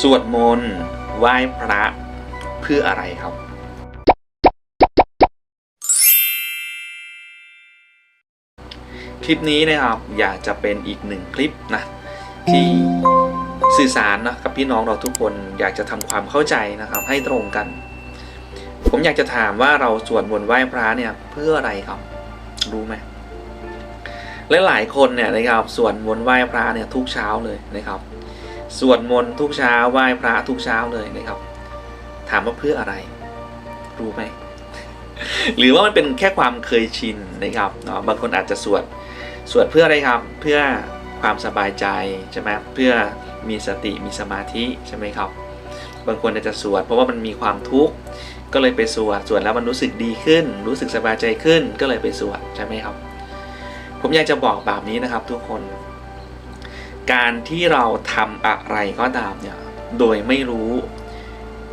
สวดมนต์ไหว้พระเพื่ออะไรครับ คลิปนี้นะครับอยากจะเป็นอีกหนึ่งคลิปนะที่สื่อสารนะกับพี่น้องเราทุกคนอยากจะทำความเข้าใจนะครับให้ตรงกัน ผมอยากจะถามว่าเราสวดมนต์ไหว้พระเนี่ยเพื่ออะไรครับ รู้ไหมและหลายคนเนี่ยนะครับสวดมนต์ไหว้พระเนี่ยทุกเช้าเลยนะครับ สวดมนต์ทุกเช้าไหว้พระทุกเช้าเลยนะครับ ถามว่าเพื่ออะไร รู้ไหม หรือว่ามันเป็นแค่ความเคยชินนะครับเนาะบางคนอาจจะสวดสวดเพื่ออะไรครับ เพื่อความสบายใจใช่ไหมเพื่อมีสติมีสมาธิใช่ไหมครับ บางคนอาจจะสวด เพราะว่ามันมีความทุกข์ก็เลยไปสวดสวดแล้วมันรู้สึกดีขึ้น รู้สึกสบายใจขึ้น ก็เลยไปสวดใช่ไหมครับ ผมอยากจะบอกแบบนี้นะครับทุกคน การที่เราทำอะไรก็ตามเนี่ย โดยไม่รู้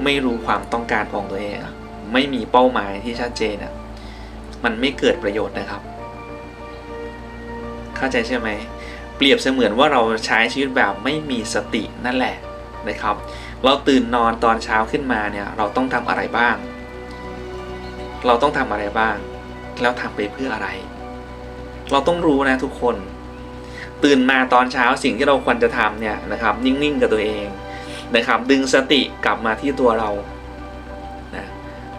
ไม่รู้ความต้องการของตัวเองไม่มีเป้าหมายที่ชัดเจนอะมันไม่เกิดประโยชน์นะครับ เข้าใจใช่ไหม เปรียบเสมือนว่าเราใช้ชีวิตแบบไม่มีสตินั่นแหละนะครับ เราตื่นนอนตอนเช้าขึ้นมาเนี่ย เราต้องทำอะไรบ้าง เราต้องทำอะไรบ้าง แล้วทำไปเพื่ออะไร เราต้องรู้นะทุกคน ตื่นมาตอนเช้าสิ่งที่เราควรจะทำเนี่ยนะครับ นิ่งๆกับตัวเองนะครับ ดึงสติกลับมาที่ตัวเรานะ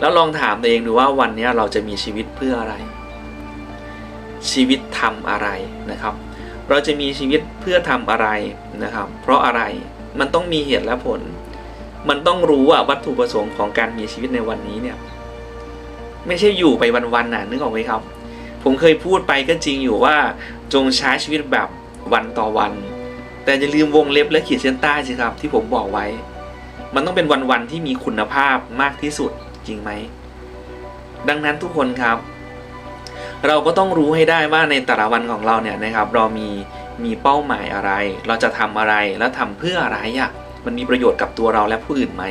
แล้วลองถามตัวเองดูว่าวันนี้เราจะมีชีวิตเพื่ออะไร ชีวิตทำอะไรนะครับ เราจะมีชีวิตเพื่อทำอะไรนะครับ เพราะอะไรมันต้องมีเหตุและผล มันต้องรู้ว่าวัตถุประสงค์ของการมีชีวิตในวันนี้เนี่ยไม่ใช่อยู่ไปวันๆน่ะนึกออกไหมครับ ผมเคยพูดไปก็จริงอยู่ว่าจงใช้ชีวิตแบบ วันต่อวัน แต่อย่าลืมวงเล็บและขีดเส้นใต้สิครับ ที่ผมบอกไว้ มันต้องเป็นวันๆที่มีคุณภาพมากที่สุดจริงไหม ดังนั้นทุกคนครับ เราก็ต้องรู้ให้ได้ว่าในแต่ละวันของเราเนี่ยนะครับ เรามีมีเป้าหมายอะไร เราจะทำอะไรและทำเพื่ออะไรอะมันมีประโยชน์กับตัวเราและผู้อื่นไหม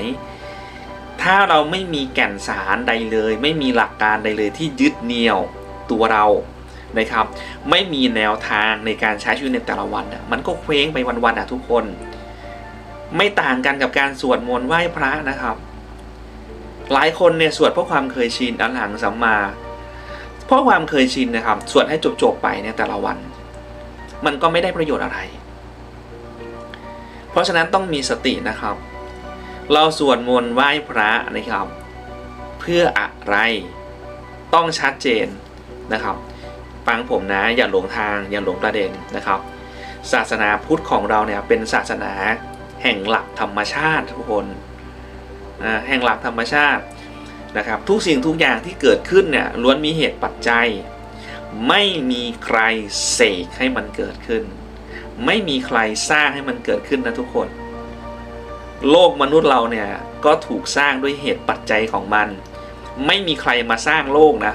ถ้าเราไม่มีแก่นสารใดเลย ไม่มีหลักการใดเลยที่ยึดเหนี่ยวตัวเรา นะครับ ไม่มีแนวทางในการใช้ชีวิตในแต่ละวันอะมันก็เคว้งไปวันๆอะทุกคน ไม่ต่างกันกับการสวดมนต์ไหว้พระนะครับ หลายคนเนี่ยสวดเพราะความเคยชินอันหลังสัมมา เพราะความเคยชินนะครับ สวดให้จบๆไปในแต่ละวัน มันก็ไม่ได้ประโยชน์อะไร เพราะฉะนั้นต้องมีสตินะครับ เราสวดมนต์ไหว้พระนะครับ เพื่ออะไรต้องชัดเจนนะครับ ฟังผมนะ อย่าหลงทางอย่าหลงประเด็นนะครับ ศาสนาพุทธของเราเนี่ยเป็นศาสนาแห่งหลักธรรมชาติทุกคนแห่งหลักธรรมชาตินะครับทุกสิ่งทุกอย่างที่เกิดขึ้นเนี่ยล้วนมีเหตุปัจจัย ไม่มีใครเสกให้มันเกิดขึ้น ไม่มีใครสร้างให้มันเกิดขึ้นนะทุกคน โลกมนุษย์เราเนี่ยก็ถูกสร้างด้วยเหตุปัจจัยของมัน ไม่มีใครมาสร้างโลกนะ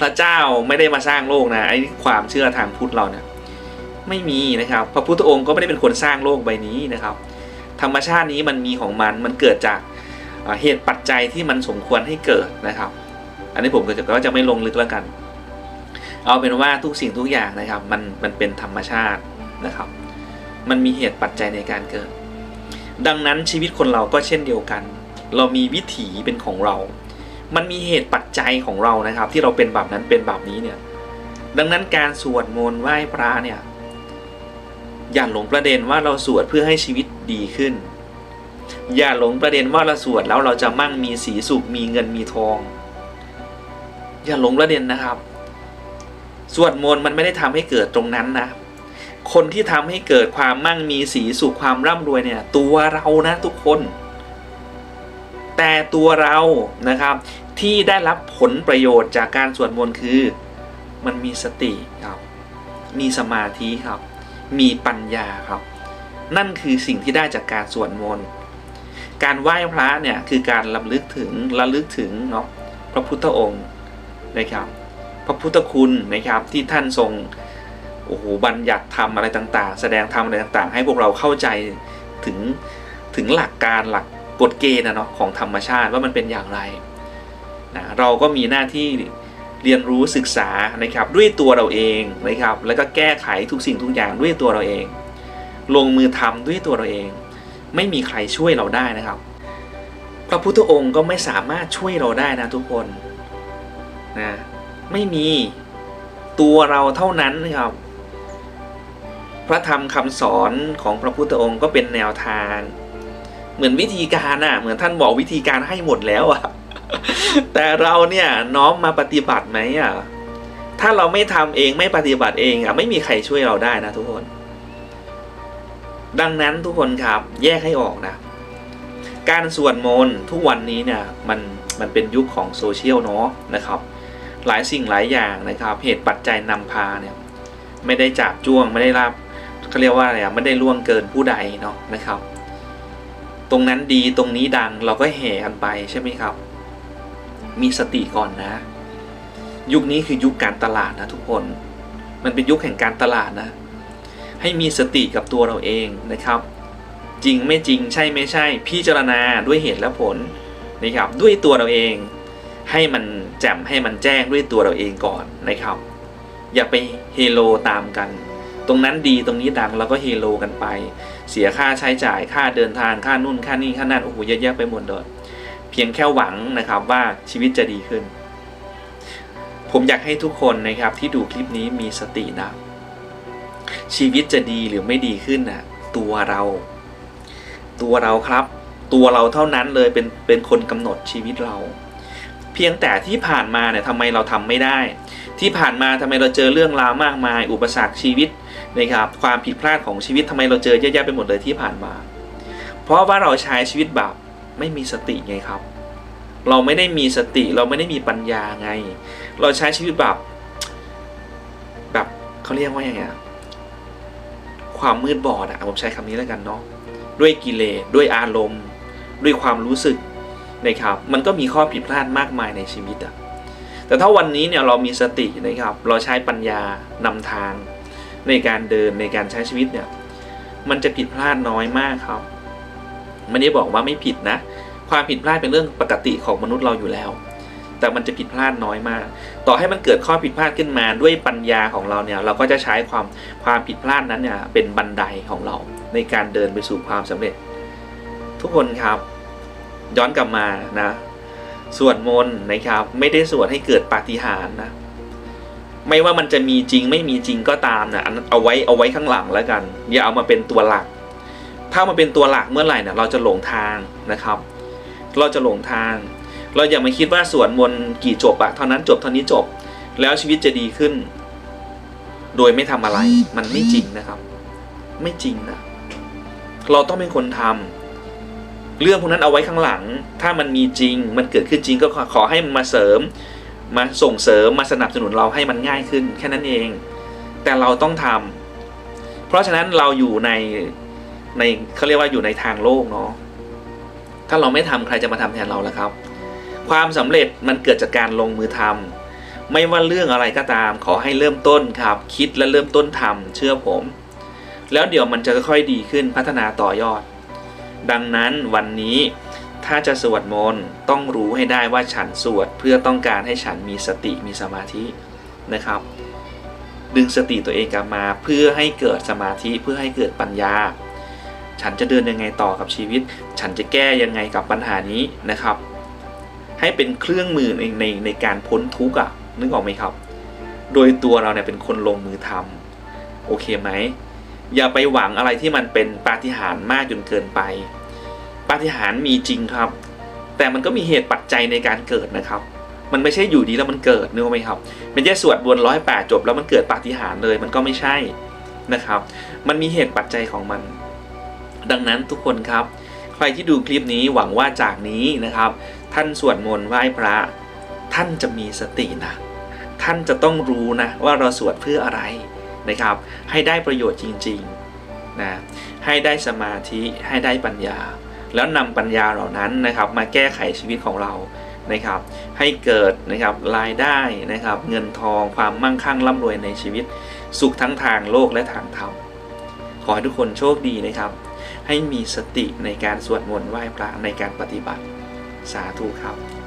พระเจ้าไม่ได้มาสร้างโลกนะไอ้ความเชื่อทางพุทธเราเนี่ยไม่มีนะครับ พระพุทธองค์ก็ไม่ได้เป็นคนสร้างโลกใบนี้นะครับ ธรรมชาตินี้มันมีของมันมันเกิดจากเหตุปัจจัยที่มันสมควรให้เกิดนะครับ อันนี้ผมก็จะก็จะไม่ลงลึกแล้วกัน เอาเป็นว่าทุกสิ่งทุกอย่างนะครับ มันมันเป็นธรรมชาตินะครับ มันมีเหตุปัจจัยในการเกิด ดังนั้นชีวิตคนเราก็เช่นเดียวกัน เรามีวิถีเป็นของเรา มันมีเหตุปัจจัยของเรานะครับ ที่เราเป็นแบบนั้นเป็นแบบนี้เนี่ย ดังนั้นการสวดมนต์ไหว้พระเนี่ย อย่าหลงประเด็นว่าเราสวดเพื่อให้ชีวิตดีขึ้น อย่าหลงประเด็นว่าเราสวดแล้วเราจะมั่งมีสีสุขมีเงินมีทอง อย่าหลงประเด็นนะครับ สวดมนต์มันไม่ได้ทำให้เกิดตรงนั้นนะคนที่ทำให้เกิดความมั่งมีสีสุขความร่ำรวยเนี่ย ตัวเรานะทุกคน แต่ตัวเรานะครับ ที่ได้รับผลประโยชน์จากการสวดมนต์คือ มันมีสติครับ มีสมาธิครับ มีปัญญาครับ นั่นคือสิ่งที่ได้จากการสวดมนต์การไหว้พระเนี่ยคือการระลึกถึงระลึกถึงเนาะพระพุทธองค์นะครับ พระพุทธคุณนะครับที่ท่านทรงโอ้โหบัญญัติธรรมอะไรต่างๆ แสดงธรรมอะไรต่างๆ ให้พวกเราเข้าใจถึงถึงหลักการหลักกฎเกณฑ์นะเนาะของธรรมชาติว่ามันเป็นอย่างไร นะเราก็มีหน้าที่เรียนรู้ศึกษานะครับด้วยตัวเราเองนะครับแล้วก็แก้ไขทุกสิ่งทุกอย่างด้วยตัวเราเอง ลงมือทำด้วยตัวเราเอง ไม่มีใครช่วยเราได้นะครับ พระพุทธองค์ก็ไม่สามารถช่วยเราได้นะทุกคนนะไม่มีตัวเราเท่านั้นนะครับ พระธรรมคำสอนของพระพุทธองค์ก็เป็นแนวทาง เหมือนวิธีการน่ะเหมือนท่านบอกวิธีการให้หมดแล้วอะ แต่เราเนี่ยน้อมมาปฏิบัติไหมอะ ถ้าเราไม่ทำเองไม่ปฏิบัติเองอะไม่มีใครช่วยเราได้นะทุกคน ดังนั้นทุกคนครับ แยกให้ออกนะ การสวดมนต์ทุกวันนี้เนี่ยมันมันเป็นยุคของโซเชียลเนาะนะครับ หลายสิ่งหลายอย่างนะครับ เหตุปัจจัยนำพาเนี่ย ไม่ได้จับจ้วงไม่ได้รับเขาเรียกว่าอะไรอะไม่ได้ล่วงเกินผู้ใดเนาะนะครับ ตรงนั้นดีตรงนี้ดังเราก็แห่กันไปใช่ไหมครับ มีสติก่อนนะ ยุคนี้คือยุคการตลาดนะทุกคน มันเป็นยุคแห่งการตลาดนะ ให้มีสติกับตัวเราเองนะครับ จริงไม่จริงใช่ไม่ใช่ พิจารณาด้วยเหตุและผลนะครับ ด้วยตัวเราเอง ให้มันแจ่มให้มันแจ้งด้วยตัวเราเองก่อนนะครับ อย่าไปเฮโลตามกันตรงนั้นดีตรงนี้ดังเราก็เฮโลกันไป เสียค่าใช้จ่ายค่าเดินทางค่านู่นค่านี่ค่านั่นโอ้โหเยอะแยะไปหมดเลย เพียงแค่หวังนะครับว่าชีวิตจะดีขึ้น ผมอยากให้ทุกคนนะครับที่ดูคลิปนี้มีสตินะ ชีวิตจะดีหรือไม่ดีขึ้นนะตัวเรา ตัวเราครับ ตัวเราเท่านั้นเลยเป็นเป็นคนกำหนดชีวิตเรา เพียงแต่ที่ผ่านมาเนี่ยทำไมเราทำไม่ได้ ที่ผ่านมาทำไมเราเจอเรื่องราวมากมาย อุปสรรคชีวิตนะครับ ความผิดพลาดของชีวิตทำไมเราเจอเยอะแยะไปหมดเลยที่ผ่านมา เพราะว่าเราใช้ชีวิตแบบ ไม่มีสติไงครับ เราไม่ได้มีสติเราไม่ได้มีปัญญาไง เราใช้ชีวิตแบบแบบเขาเรียกว่าอย่างไงอะความมืดบอดอะผมใช้คำนี้แล้วกันเนาะด้วยกิเลสด้วยอารมณ์ ด้วยความรู้สึกนะครับ มันก็มีข้อผิดพลาดมากมายในชีวิตอะแต่ถ้าวันนี้เนี่ยเรามีสตินะครับ เราใช้ปัญญานำทางในการเดินในการใช้ชีวิตเนี่ย มันจะผิดพลาดน้อยมากครับ ไม่ได้บอกว่าไม่ผิดนะ ความผิดพลาดเป็นเรื่องปกติของมนุษย์เราอยู่แล้ว แต่มันจะผิดพลาดน้อยมาก ต่อให้มันเกิดข้อผิดพลาดขึ้นมาด้วยปัญญาของเราเนี่ยเราก็จะใช้ความความผิดพลาดนั้นเนี่ยเป็นบันไดของเราในการเดินไปสู่ความสำเร็จ ทุกคนครับย้อนกลับมานะสวดมนต์นะครับ ไม่ได้สวดให้เกิดปาฏิหาริย์นะไม่ว่ามันจะมีจริงไม่มีจริงก็ตามนะอันนั้นเอาไว้เอาไว้ข้างหลังแล้วกัน อย่าเอามาเป็นตัวหลัก ถ้ามาเป็นตัวหลักเมื่อไหร่เนี่ยเราจะหลงทางนะครับ เราจะหลงทาง เราอย่ามาคิดว่าสวดมนต์กี่จบอะเท่านั้นจบเท่านี้จบ แล้วชีวิตจะดีขึ้น โดยไม่ทำอะไร มันไม่จริงนะครับ ไม่จริงนะเราต้องเป็นคนทำเรื่องพวกนั้นเอาไว้ข้างหลัง ถ้ามันมีจริง มันเกิดขึ้นจริงก็ขอขอให้มันมาเสริม มาส่งเสริมมาสนับสนุนเราให้มันง่ายขึ้น แค่นั้นเอง แต่เราต้องทำเพราะฉะนั้นเราอยู่ใน ในเขาเรียกว่าอยู่ในทางโลกเนาะถ้าเราไม่ทำใครจะมาทำแทนเราล่ะครับ ความสำเร็จมันเกิดจากการลงมือทำไม่ว่าเรื่องอะไรก็ตาม ขอให้เริ่มต้นครับ คิดและเริ่มต้นทำเชื่อผม แล้วเดี๋ยวมันจะค่อยดีขึ้นพัฒนาต่อยอด ดังนั้นวันนี้ถ้าจะสวดมนต์ต้องรู้ให้ได้ว่าฉันสวดเพื่อต้องการให้ฉันมีสติมีสมาธินะครับ ดึงสติตัวเองกลับมาเพื่อให้เกิดสมาธิเพื่อให้เกิดปัญญา ฉันจะเดินยังไงต่อกับชีวิต ฉันจะแก้ยังไงกับปัญหานี้นะครับ ให้เป็นเครื่องมือในในในการพ้นทุกข์อะนึกออกไหมครับ โดยตัวเราเนี่ยเป็นคนลงมือทำโอเคไหมอย่าไปหวังอะไรที่มันเป็นปาฏิหาริย์มากจนเกินไป ปาฏิหาริย์มีจริงครับ แต่มันก็มีเหตุปัจจัยในการเกิดนะครับ มันไม่ใช่อยู่ดีแล้วมันเกิดนึกออกไหมครับเป็นแค่สวดบนร้อยแปดจบแล้วมันเกิดปาฏิหาริย์เลย มันก็ไม่ใช่นะครับ มันมีเหตุปัจจัยของมัน ดังนั้นทุกคนครับ ใครที่ดูคลิปนี้หวังว่าจากนี้นะครับ ท่านสวดมนต์ไหว้พระ ท่านจะมีสตินะท่านจะต้องรู้นะว่าเราสวดเพื่ออะไรนะครับ ให้ได้ประโยชน์จริงๆนะให้ได้สมาธิให้ได้ปัญญา แล้วนำปัญญาเหล่านั้นนะครับ มาแก้ไขชีวิตของเรานะครับ ให้เกิดนะครับรายได้นะครับ เงินทองความมั่งคั่งร่ำรวยในชีวิต สุขทั้งทางโลกและทางธรรมขอให้ทุกคนโชคดีนะครับ ให้มีสติในการสวดมนต์ไหว้พระในการปฏิบัติสาธุครับ